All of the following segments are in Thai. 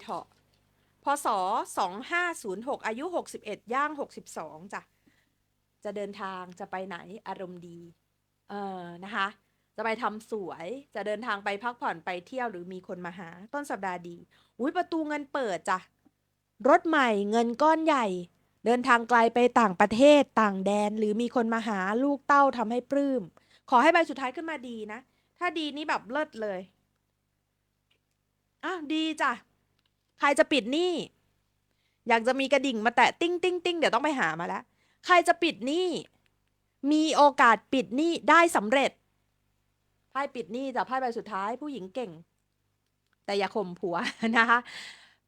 เถาะพศสองห้าศูนย์หกอายุหกสิบเอ็ดย่างหกสิบสองจ้ะจะเดินทางจะไปไหนอารมณ์ดี เออนะคะ จะไปทำสวยจะเดินทางไปพักผ่อนไปเที่ยวหรือมีคนมาหา ต้นสัปดาห์ดี อุ้ยประตูเงินเปิดจ้ะรถใหม่เงินก้อนใหญ่ เดินทางไกลไปต่างประเทศต่างแดน หรือมีคนมาหาลูกเต้าทำให้ปลื้ม ขอให้ใบสุดท้ายขึ้นมาดีนะ ถ้าดีนี่แบบเลิศเลยอะดีจ้ะ ใครจะปิดหนี้ อยากจะมีกระดิ่งมาแตะติ้งติ้งติ้งเดี๋ยวต้องไปหามาแล้ว ใครจะปิดหนี้ มีโอกาสปิดหนี้ได้สำเร็จ ไพ่ปิดหนี้จากไพ่ใบสุดท้ายผู้หญิงเก่ง แต่อย่าข่มผัวนะคะ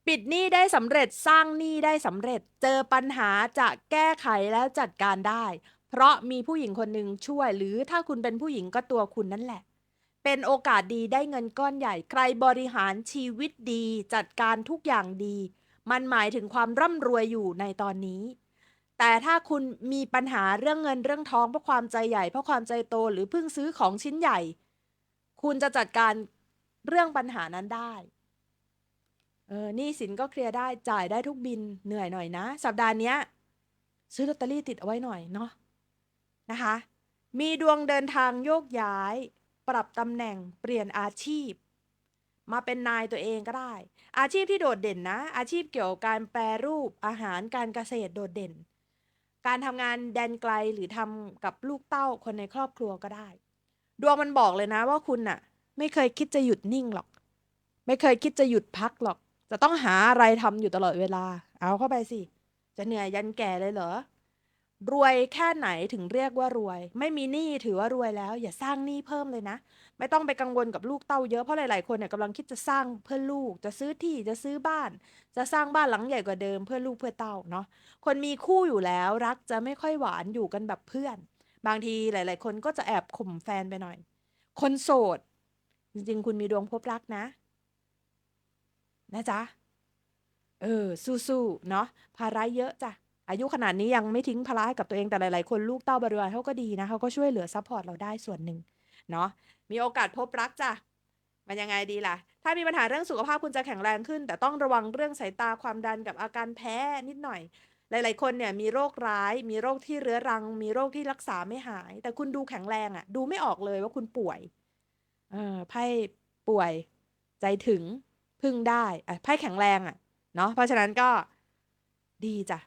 ปิดหนี้ได้สำเร็จสร้างหนี้ได้สำเร็จ เจอปัญหาจะแก้ไขแล้วจัดการได้ เพราะมีผู้หญิงคนหนึ่งช่วย หรือถ้าคุณเป็นผู้หญิงก็ตัวคุณนั่นแหละ เป็นโอกาสดีได้เงินก้อนใหญ่ ใครบริหารชีวิตดี จัดการทุกอย่างดี มันหมายถึงความร่ำรวยอยู่ในตอนนี้ แต่ถ้าคุณมีปัญหาเรื่องเงินเรื่องท้องเพราะความใจใหญ่เพราะความใจโตหรือเพิ่งซื้อของชิ้นใหญ่ คุณจะจัดการเรื่องปัญหานั้นได้เออหนี้สินก็เคลียร์ได้จ่ายได้ทุกบินเหนื่อยหน่อยนะ สัปดาห์นี้ซื้อลอตเตอรี่ติดเอาไว้หน่อยเนาะนะคะ มีดวงเดินทางโยกย้าย ปรับตำแหน่งเปลี่ยนอาชีพ มาเป็นนายตัวเองก็ได้ อาชีพที่โดดเด่นนะ อาชีพเกี่ยวกับการแปรรูปอาหารการเกษตรโดดเด่น การทำงานแดนไกลหรือทำกับลูกเต้าคนในครอบครัวก็ได้ ดวงมันบอกเลยนะว่าคุณน่ะ ไม่เคยคิดจะหยุดนิ่งหรอก ไม่เคยคิดจะหยุดพักหรอก จะต้องหาอะไรทำอยู่ตลอดเวลา เอาเข้าไปสิจะเหนื่อยยันแก่เลยเหรอ รวยแค่ไหนถึงเรียกว่ารวย ไม่มีหนี้ถือว่ารวยแล้ว อย่าสร้างหนี้เพิ่มเลยนะ ไม่ต้องไปกังวลกับลูกเต้าเยอะเพราะหลายๆคนเนี่ยกำลังคิดจะสร้างเพื่อลูกจะซื้อที่จะซื้อบ้าน จะสร้างบ้านหลังใหญ่กว่าเดิมเพื่อลูกเพื่อเต้าเนาะคนมีคู่อยู่แล้วรักจะไม่ค่อยหวานอยู่กันแบบเพื่อน บางทีหลาย ๆ คนก็จะแอบข่มแฟนไปหน่อย คนโสด จริง ๆ คุณมีดวงพบรักนะ นะจ๊ะเออสู้ๆเนาะภาระเยอะจ้ะ อายุขนาดนี้ยังไม่ทิ้งภาระให้กับตัวเองแต่หลาย ๆ คนลูกเต้าบริวารเขาก็ดีนะเขาก็ช่วยเหลือซัพพอร์ตเราได้ส่วนหนึ่งเนาะมีโอกาสพบรักจ้ะมันยังไงดีล่ะ ถ้ามีปัญหาเรื่องสุขภาพคุณจะแข็งแรงขึ้น แต่ต้องระวังเรื่องสายตาความดันกับอาการแพ้นิดหน่อย หลาย ๆ คนเนี่ยมีโรคร้าย มีโรคที่เรื้อรัง มีโรคที่รักษาไม่หาย แต่คุณดูแข็งแรงอะดูไม่ออกเลยว่าคุณป่วยเออไพ่ป่วย ใจถึงพึ่งได้อะไพ่แข็งแรงอะเนาะเพราะฉะนั้นก็ดีจ้ะ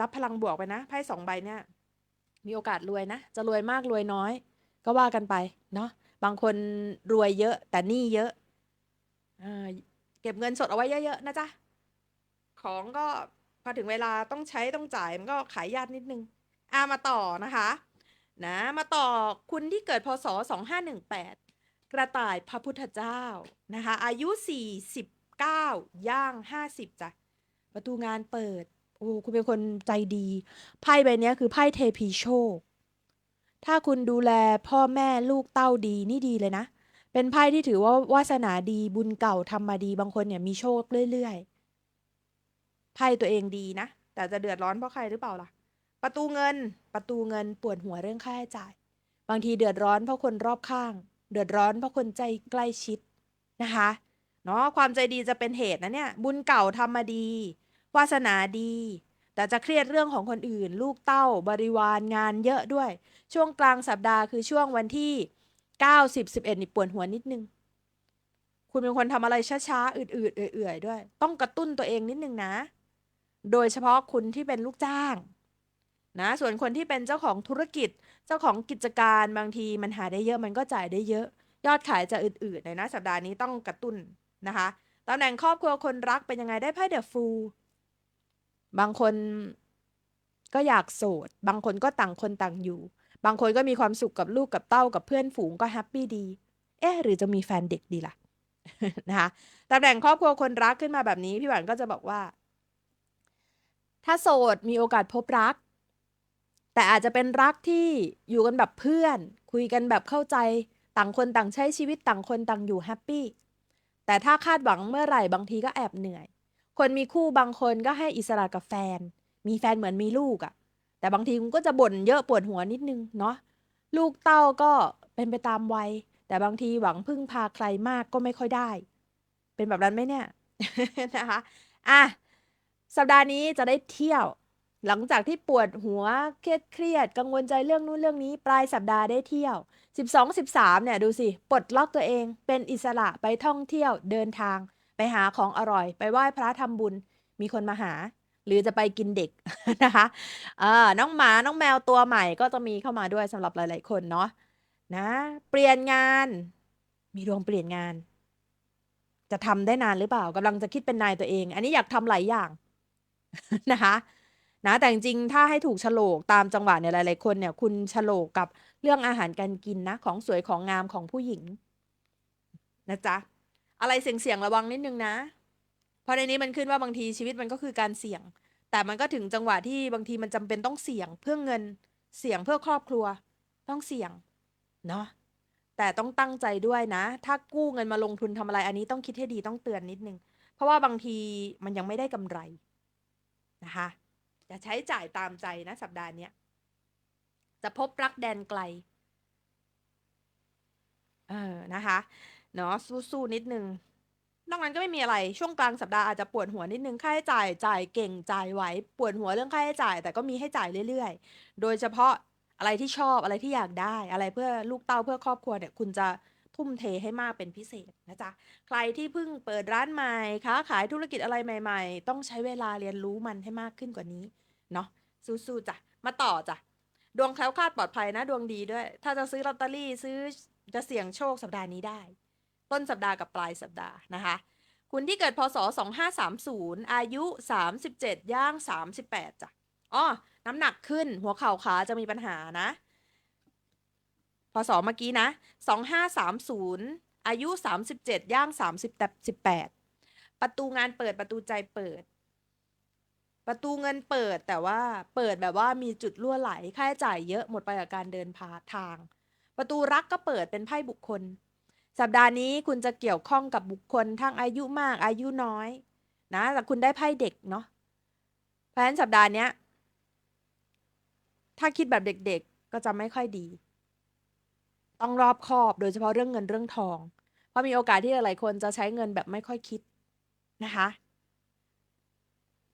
รับพลังบวกไปนะไพ่สองใบเนี่ยมีโอกาสรวยนะ จะรวยมากรวยน้อย ก็ว่ากันไปเนาะบางคนรวยเยอะแต่หนี้เยอะเอเก็บเงินสดเอาไว้เยอะๆนะจ๊ะของก็พอถึงเวลาต้องใช้ต้องจ่ายมันก็ขายยากนิดนึงอามาต่อนะคะ นะมาต่อคุณที่เกิดพศ 2518 กระต่ายพระพุทธเจ้านะคะ อายุ 49 ย่าง 50จ้ะประตูงานเปิด โอ้คุณเป็นคนใจดี ไพ่ใบเนี้ยคือไพ่เทพีโชค ถ้าคุณดูแลพ่อแม่ลูกเต้าดีนี่ดีเลยนะ เป็นไพ่ที่ถือว่าวาสนาดีบุญเก่าทำมาดีบางคนเนี่ยมีโชคเรื่อยๆ ไพ่ตัวเองดีนะ แต่จะเดือดร้อนเพราะใครหรือเปล่าล่ะ ประตูเงิน ประตูเงินปวดหัวเรื่องค่าใช้จ่าย บางทีเดือดร้อนเพราะคนรอบข้าง เดือดร้อนเพราะคนใจใกล้ชิดนะคะ เนาะความใจดีจะเป็นเหตุนะเนี่ย บุญเก่าทำมาดี วาสนาดี แต่จะเครียดเรื่องของคนอื่น ลูกเต้าบริวารงานเยอะด้วย ช่วงกลางสัปดาห์คือช่วงวันที่ 9 10 11นี่ปวดหัวนิดนึง คุณเป็นคนทำอะไรช้าๆอืดๆเอื่อยๆด้วย ต้องกระตุ้นตัวเองนิดนึงนะ โดยเฉพาะคุณที่เป็นลูกจ้างนะส่วนคนที่เป็นเจ้าของธุรกิจเจ้าของกิจการบางทีมันหาได้เยอะมันก็จ่ายได้เยอะ ยอดขายจะอืดๆหน่อยนะ สัปดาห์นี้ต้องกระตุ้นนะคะตำแหน่งครอบครัวคนรักเป็นยังไงได้ไพ่เดอะฟู บางคนก็อยากโสด บางคนก็ต่างคนต่างอยู่ บางคนก็มีความสุขกับลูกกับเต้ากับเพื่อนฝูงก็แฮปปี้ดี เอ๊ะหรือจะมีแฟนเด็กดีล่ะนะคะตำแหน่งครอบครัวคนรักขึ้นมาแบบนี้ พี่หวานก็จะบอกว่า ถ้าโสดมีโอกาสพบรัก แต่อาจจะเป็นรักที่อยู่กันแบบเพื่อน คุยกันแบบเข้าใจ ต่างคนต่างใช้ชีวิตต่างคนต่างอยู่แฮปปี้แต่ถ้าคาดหวังเมื่อไหร่บางทีก็แอบเหนื่อย คนมีคู่บางคนก็ให้อิสระกับแฟน มีแฟนเหมือนมีลูกอะ่ะ แต่บางทีคุณก็จะบ่นเยอะปวดหัวนิดนึงเนาะลูกเต้าก็เป็นไปตามวัย แต่บางทีหวังพึ่งพาใครมากก็ไม่ค่อยได้ เป็นแบบนั้นไหมเนี่ยนะคะอะสัปดาห์นี้จะได้เที่ยว หลังจากที่ปวดหัวเครียดเครียดกังวลใจเรื่องนู้นเรื่องนี้ ปลายสัปดาห์ได้เที่ยว 12 13เนี่ยดูสิปลดล็อกตัวเอง เป็นอิสระไปท่องเที่ยวเดินทาง ไปหาของอร่อย ไปไหว้พระทำบุญ มีคนมาหา หรือจะไปกินเด็กนะคะเออน้องหมาน้องแมวตัวใหม่ก็จะมีเข้ามาด้วยสำหรับหลาย ๆ คนเนาะนะ เปลี่ยนงาน มีดวงเปลี่ยนงาน จะทำได้นานหรือเปล่ากำลังจะคิดเป็นนายตัวเอง อันนี้อยากทำหลายอย่างนะคะนะแต่จริงถ้าให้ถูกโฉลกตามจังหวะเนี่ยหลายๆคนเนี่ย คุณโฉลกกับเรื่องอาหารการกินนะ ของสวยของงามของผู้หญิง นะจ๊ะ อะไรเสี่ยงๆระวังนิดนึงนะ เพราะในนี้มันขึ้นว่าบางทีชีวิตมันก็คือการเสี่ยง แต่มันก็ถึงจังหวะที่บางทีมันจำเป็นต้องเสี่ยงเพื่อเงิน เสี่ยงเพื่อครอบครัว ต้องเสี่ยง เนาะ แต่ต้องตั้งใจด้วยนะ ถ้ากู้เงินมาลงทุนทำอะไร อันนี้ต้องคิดให้ดีต้องเตือนนิดนึง เพราะว่าบางทีมันยังไม่ได้กำไรนะคะอย่าใช้จ่ายตามใจนะสัปดาห์นี้จะพบรักแดนไกล เออนะคะ เนาะสู้ๆนิดนึงนอกนั้นก็ไม่มีอะไรช่วงกลางสัปดาห์อาจจะปวดหัวนิดนึงค่าใช้จ่ายจ่ายเก่งจ่ายไหวปวดหัวเรื่องค่าใช้จ่าย แต่ก็มีให้จ่ายเรื่อยๆ โดยเฉพาะอะไรที่ชอบอะไรที่อยากได้ อะไรเพื่อลูกเต้าเพื่อครอบครัวเนี่ยคุณจะทุ่มเทให้มากเป็นพิเศษนะจ๊ะใครที่เพิ่งเปิดร้านใหม่ค้าขายธุรกิจอะไรใหม่ ๆ ต้องใช้เวลาเรียนรู้มันให้มากขึ้นกว่านี้เนาะสู้ๆจ้ะมาต่อจ้ะดวงแคล้วคลาดปลอดภัยนะดวงดีด้วย ถ้าจะซื้อลอตเตอรี่ซื้อจะเสี่ยงโชคสัปดาห์นี้ได้ ต้นสัปดาห์กับปลายสัปดาห์นะคะคุณที่เกิดพศ 2530 อายุ 37 ย่าง 38จ้ะอ๋อน้ำหนักขึ้นหัวเข่าขาจะมีปัญหานะ พศเมื่อกี้นะ 2530 อายุ 37 ย่าง30ประตูงานเปิดประตูใจเปิด ประตูเงินเปิดแต่ว่าเปิดแบบว่ามีจุดรั่วไหลค่าใช้จ่ายเยอะหมดไปกับการเดินพาทาง ประตูรักก็เปิดเป็นไพ่บุคคล สัปดาห์นี้คุณจะเกี่ยวข้องกับบุคคลทั้งอายุมากอายุน้อย นะแต่คุณได้ไพ่เด็กเนาะเพราะฉะนั้นสัปดาห์นี้ถ้าคิดแบบเด็กๆก็จะไม่ค่อยดี ต้องรอบคอบโดยเฉพาะเรื่องเงินเรื่องทอง เพราะมีโอกาสที่หลายๆคนจะใช้เงินแบบไม่ค่อยคิดนะคะ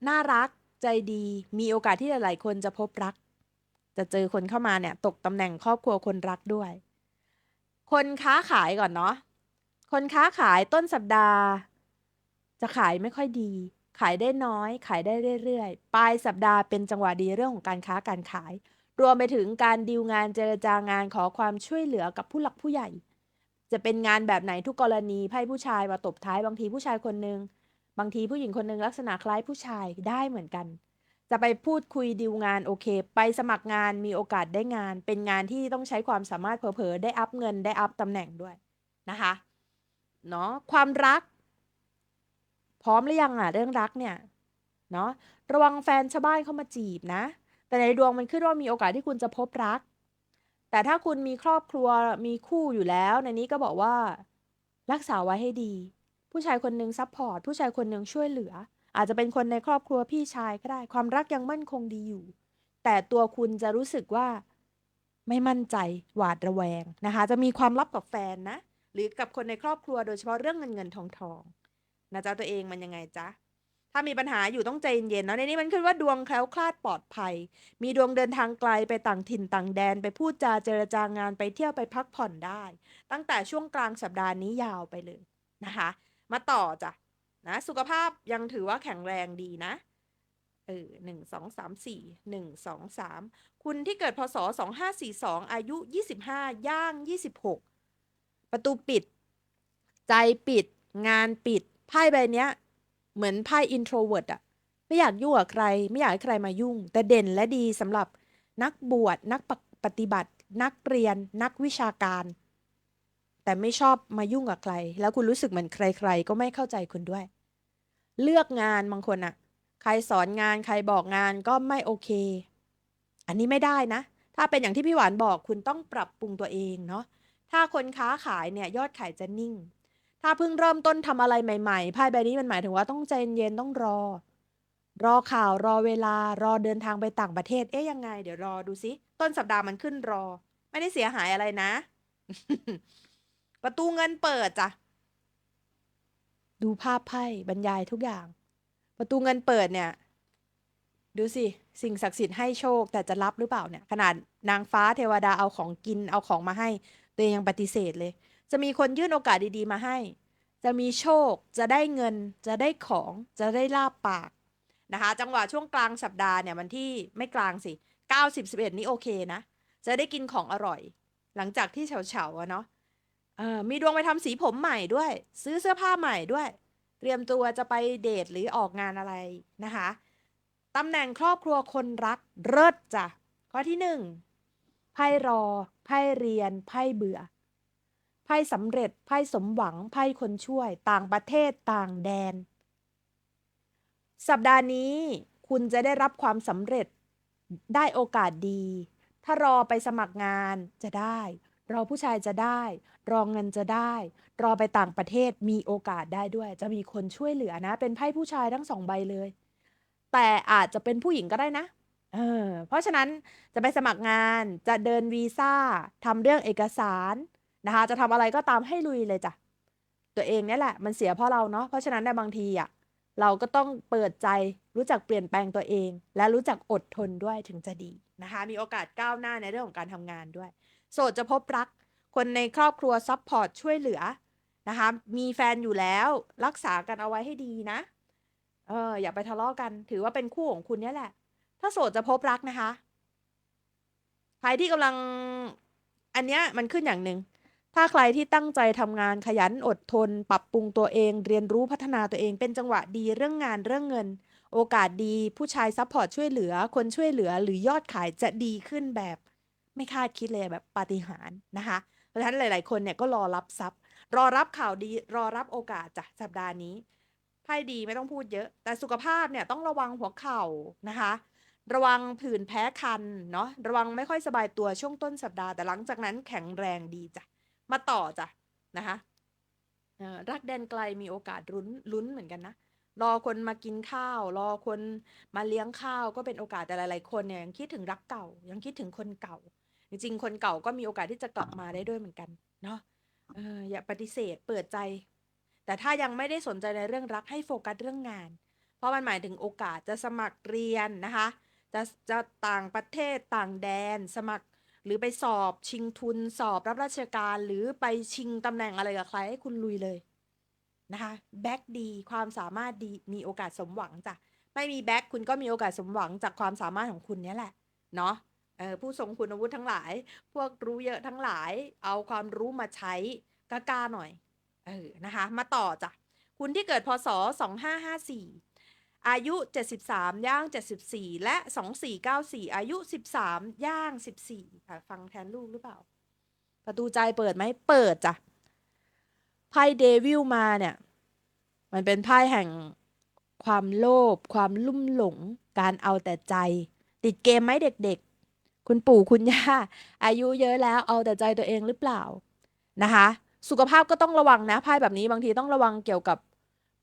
น่ารักใจดี มีโอกาสที่หลายๆคนจะพบรัก จะเจอคนเข้ามาเนี่ย ตกตำแหน่งครอบครัวคนรักด้วย คนค้าขายก่อนเนาะ คนค้าขายต้นสัปดาห์ จะขายไม่ค่อยดี ขายได้น้อย ขายได้เรื่อยๆ ปลายสัปดาห์เป็นจังหวะดีเรื่องของการค้าการขาย รวมไปถึงการดีลงานเจรจางานขอความช่วยเหลือกับผู้หลักผู้ใหญ่ จะเป็นงานแบบไหนทุกกรณีไพ่ผู้ชายมาตบท้ายบางทีผู้ชายคนหนึ่งบางทีผู้หญิงคนหนึ่งลักษณะคล้ายผู้ชายได้เหมือนกัน จะไปพูดคุยดีลงานโอเค ไปสมัครงานมีโอกาสได้งาน เป็นงานที่ต้องใช้ความสามารถเผลอๆได้อัพเงินได้อัพตำแหน่งด้วยนะคะเนาะความรัก พร้อมหรือยังอะเรื่องรักเนี่ยเนาะระวังแฟนชาวบ้านเข้ามาจีบนะ แต่ในดวงมันขึ้นว่ามีโอกาสที่คุณจะพบรัก แต่ถ้าคุณมีครอบครัวมีคู่อยู่แล้ว ในนี้ก็บอกว่า รักษาไว้ให้ดี ผู้ชายคนหนึ่งซัพพอร์ตผู้ชายคนหนึ่งช่วยเหลือ อาจจะเป็นคนในครอบครัวพี่ชายก็ได้ ความรักยังมั่นคงดีอยู่ แต่ตัวคุณจะรู้สึกว่าไม่มั่นใจหวาดระแวงนะคะ จะมีความลับกับแฟนนะ หรือกับคนในครอบครัวโดยเฉพาะเรื่องเงินเงินทองทองนะจ๊ะตัวเองมันยังไงจ๊ะถ้ามีปัญหาอยู่ต้องใจเย็นๆเนาะในนี้มันขึ้นว่าดวงแคล้วคลาดปลอดภัย มีดวงเดินทางไกลไปต่างถิ่นต่างแดน ไปพูดจาเจรจางานไปเที่ยวไปพักผ่อนได้ ตั้งแต่ช่วงกลางสัปดาห์นี้ยาวไปเลยนะคะ มาต่อจ้ะ นะสุขภาพยังถือว่าแข็งแรงดีนะเออหนึ่งสองสามสี่หนึ่งสองสามคุณที่เกิดพศสองห้าสี่สองอายุยี่สิบห้าย่างยี่สิบหกประตูปิด ใจปิด งานปิดไพ่ใบเนี้ย เหมือนไพ่ introvert อะไม่อยากยุ่งกับใคร ไม่อยากให้ใครมายุ่ง แต่เด่นและดีสำหรับนักบวชนักปปฏิบัติ นักเรียน นักวิชาการ แต่ไม่ชอบมายุ่งกับใคร แล้วคุณรู้สึกเหมือนใคร ๆ ก็ไม่เข้าใจคุณด้วย เลือกงานบางคนอะใครสอนงานใครบอกงานก็ไม่โอเค อันนี้ไม่ได้นะ ถ้าเป็นอย่างที่พี่หวานบอกคุณต้องปรับปรุงตัวเองเนาะถ้าคนค้าขายเนี่ยยอดขายจะนิ่ง ถ้าเพิ่งเริ่มต้นทำอะไรใหม่ๆไพ่ใบนี้มันหมายถึงว่าต้องใจเย็นต้องรอ รอข่าวรอเวลารอเดินทางไปต่างประเทศ เอ๊ยยังไง เดี๋ยวรอดูซิต้นสัปดาห์มันขึ้นรอ ไม่ได้เสียหายอะไรนะ ประตูเงินเปิดจ้ะ ดูภาพไพ่บรรยายทุกอย่าง ประตูเงินเปิดเนี่ย ดูสิ สิ่งศักดิ์สิทธิ์ให้โชคแต่จะรับหรือเปล่าเนี่ย ขนาดนางฟ้าเทวดาเอาของกินเอาของมาให้ ตัวเองยังปฏิเสธเลย จะมีคนยื่นโอกาสดีๆมาให้ จะมีโชคจะได้เงิน จะได้ของจะได้ลาบปากนะคะ จังหวะช่วงกลางสัปดาห์เนี่ยวันที่ไม่กลางสิ9 10 11 นี่โอเคนะ จะได้กินของอร่อย หลังจากที่เฉาๆอะเนาะ เออมีดวงไปทำสีผมใหม่ด้วย ซื้อเสื้อผ้าใหม่ด้วย เตรียมตัวจะไปเดทหรือออกงานอะไรนะคะตำแหน่งครอบครัวคนรักเลิศจ้ะข้อที่หนึ่งไพ่รอไพ่เรียนไพ่เบื่อไพ่สำเร็จไพ่สมหวังไพ่คนช่วย ต่างประเทศต่างแดน สัปดาห์นี้คุณจะได้รับความสำเร็จได้โอกาสดี ถ้ารอไปสมัครงานจะได้ รอผู้ชายจะได้ รอเงินจะได้ รอไปต่างประเทศมีโอกาสได้ด้วย จะมีคนช่วยเหลือนะ เป็นไพ่ผู้ชายทั้งสองใบเลย แต่อาจจะเป็นผู้หญิงก็ได้นะเออเพราะฉะนั้นจะไปสมัครงานจะเดินวีซ่าทำเรื่องเอกสารนะคะ จะทำอะไรก็ตามให้ลุยเลยจ้ะตัวเองเนี่ยแหละมันเสียเพราะเราเนาะเพราะฉะนั้นในบางทีอะเราก็ต้องเปิดใจรู้จักเปลี่ยนแปลงตัวเอง และรู้จักอดทนด้วยถึงจะดีนะคะ มีโอกาสก้าวหน้าในเรื่องของการทำงานด้วย โสดจะพบรัก คนในครอบครัวซัพพอร์ตช่วยเหลือนะคะ มีแฟนอยู่แล้วรักษากันเอาไว้ให้ดีนะ เออ อย่าไปทะเลาะกัน ถือว่าเป็นคู่ของคุณเนี่ยแหละ ถ้าโสดจะพบรักนะคะ ใครที่กำลัง อันเนี้ยมันขึ้นอย่างหนึ่ง ถ้าใครที่ตั้งใจทำงานขยันอดทน ปรับปรุงตัวเอง เรียนรู้พัฒนาตัวเอง เป็นจังหวะดีเรื่องงานเรื่องเงิน โอกาสดี ผู้ชายซัพพอร์ตช่วยเหลือ คนช่วยเหลือ หรือยอดขายจะดีขึ้นแบบ ไม่คาดคิดเลยแบบปาฏิหาริย์นะคะ เพราะฉะนั้นหลาย ๆ คนเนี่ยก็รอรับทรัพย์ รอรับข่าวดี รอรับโอกาสจ้ะสัปดาห์นี้ไพ่ดีไม่ต้องพูดเยอะ แต่สุขภาพเนี่ยต้องระวังหัวเข่านะคะ ระวังผื่นแพ้คันเนาะระวังไม่ค่อยสบายตัวช่วงต้นสัปดาห์แต่หลังจากนั้นแข็งแรงดีจ้ะมาต่อจ้ะนะคะรักแดนไกลมีโอกาสลุ้นลุ้นเหมือนกันนะรอคนมากินข้าว รอคนมาเลี้ยงข้าวก็เป็นโอกาสแต่หลาย ๆ คนเนี่ยยังคิดถึงรักเก่า ยังคิดถึงคนเก่า จริงๆ คนเก่าก็มีโอกาสที่จะกลับมาได้ด้วยเหมือนกัน เนาะเอออย่าปฏิเสธเปิดใจ แต่ถ้ายังไม่ได้สนใจในเรื่องรักให้โฟกัสเรื่องงาน เพราะมันหมายถึงโอกาสจะสมัครเรียนนะคะ จะจะต่างประเทศต่างแดน สมัครหรือไปสอบชิงทุนสอบรับราชการหรือไปชิงตำแหน่งอะไรกับใครให้คุณลุยเลยนะคะแบ็กดีความสามารถดีมีโอกาสสมหวังจ้ะไม่มีแบ็กคุณก็มีโอกาสสมหวังจากความสามารถของคุณเนี้ยแหละ เนาะ ผู้ทรงคุณวุฒิทั้งหลาย พวกรู้เยอะทั้งหลาย เอาความรู้มาใช้กล้าๆหน่อย เออ นะคะ มาต่อจ้ะ คุณที่เกิดพศ 2554 อายุ 73 ย่าง 74 และ 2494 อายุ 13 ย่าง 14ค่ะฟังแทนลูกหรือเปล่า ประตูใจเปิดไหม เปิดจ้ะ ไพ่เดวิลมาเนี่ย มันเป็นไพ่แห่งความโลภ ความลุ่มหลง การเอาแต่ใจ ติดเกมไหมเด็กๆ คุณปู่คุณย่าอายุเยอะแล้วเอาแต่ใจตัวเองหรือเปล่านะคะ สุขภาพก็ต้องระวังนะไพ่แบบนี้บางทีต้องระวังเกี่ยวกับ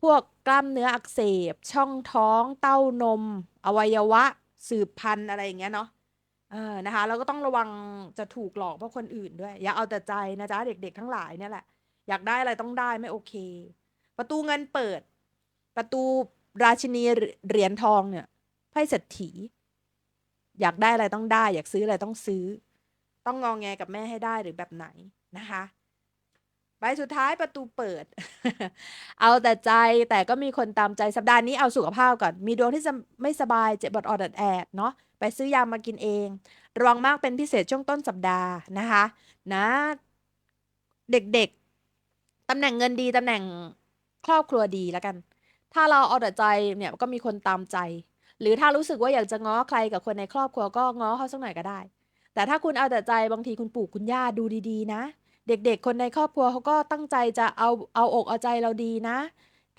พวกกล้ามเนื้ออักเสบ ช่องท้อง เต้านม อวัยวะ สืบพันธุ์อะไรอย่างเงี้ยเนาะเออนะคะแล้วก็ต้องระวังจะถูกหลอกเพราะคนอื่นด้วย อย่าเอาแต่ใจนะจ๊ะเด็กๆ ทั้งหลายเนี่ยแหละ อยากได้อะไรต้องได้ไม่โอเค ประตูเงินเปิด ประตูราชินีเหรียญทองเนี่ยไพ่เศรษฐี อยากได้อะไรต้องได้ อยากซื้ออะไรต้องซื้อ ต้องงองแงกับแม่ให้ได้หรือแบบไหนนะคะใบสุดท้ายประตูเปิด เอาแต่ใจแต่ก็มีคนตามใจสัปดาห์นี้เอาสุขภาพก่อน มีดวงที่จะไม่สบายเจ็บอดอดแอดเนาะไปซื้อยามากินเองระวังมากเป็นพิเศษช่วงต้นสัปดาห์นะคะ นะ เด็กๆตำแหน่งเงินดีตำแหน่งครอบครัวดีแล้วกัน ถ้าเราเอาแต่ใจเนี่ยก็มีคนตามใจ หรือถ้ารู้สึกว่าอยากจะง้อใครกับคนในครอบครัวก็ง้อเขาสักหน่อยก็ได้ แต่ถ้าคุณเอาแต่ใจบางทีคุณปู่คุณย่าดูดีๆ นะ เด็กๆ คนในครอบครัวเขาก็ตั้งใจจะเอาเอาอกเอาใจเราดีนะ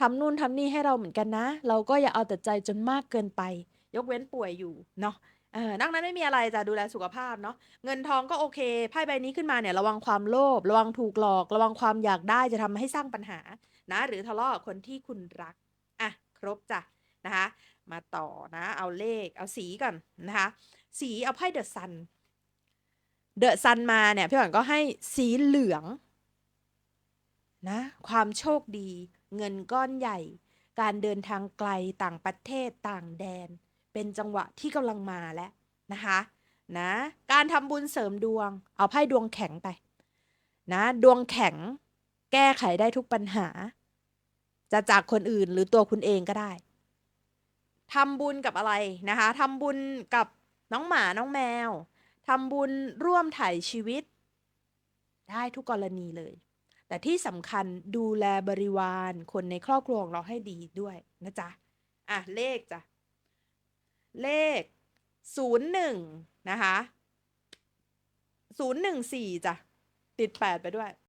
ทำนู่นทำนี่ให้เราเหมือนกันนะ เราก็อย่าเอาแต่ใจจนมากเกินไป ยกเว้นป่วยอยู่เนาะเออนักนั้นไม่มีอะไรจะดูแลสุขภาพเนาะเงินทองก็โอเคไพ่ใบนี้ขึ้นมาเนี่ยระวังความโลภระวังถูกหลอก ระวังความอยากได้จะทำให้สร้างปัญหานะ หรือทะเลาะกับคนที่คุณรักอะครบจ้ะ นะคะ มาต่อนะ เอาเลข เอาสีก่อนนะคะ สีเอาไพ่เดอะซัน เดอะซันมาเนี่ยพี่หวันก็ให้สีเหลืองนะ ความโชคดี เงินก้อนใหญ่ การเดินทางไกลต่างประเทศต่างแดน เป็นจังหวะที่กำลังมาแล้วนะคะนะการทำบุญเสริมดวง เอาไพ่ดวงแข็งไป นะดวงแข็ง แก้ไขได้ทุกปัญหา จะจากคนอื่นหรือตัวคุณเองก็ได้ ทำบุญกับอะไรนะคะทำบุญกับน้องหมาน้องแมวทำบุญร่วมถ่ายชีวิต ได้ทุกกรณีเลย แต่ที่สำคัญดูแลบริวารคนในครอบครัวของเราให้ดีด้วยนะจ๊ะ อะ เลขจ้ะ เลขศูนย์หนึ่งนะคะศูนย์หนึ่งสี่จ้ะ ติดแปดไปด้วย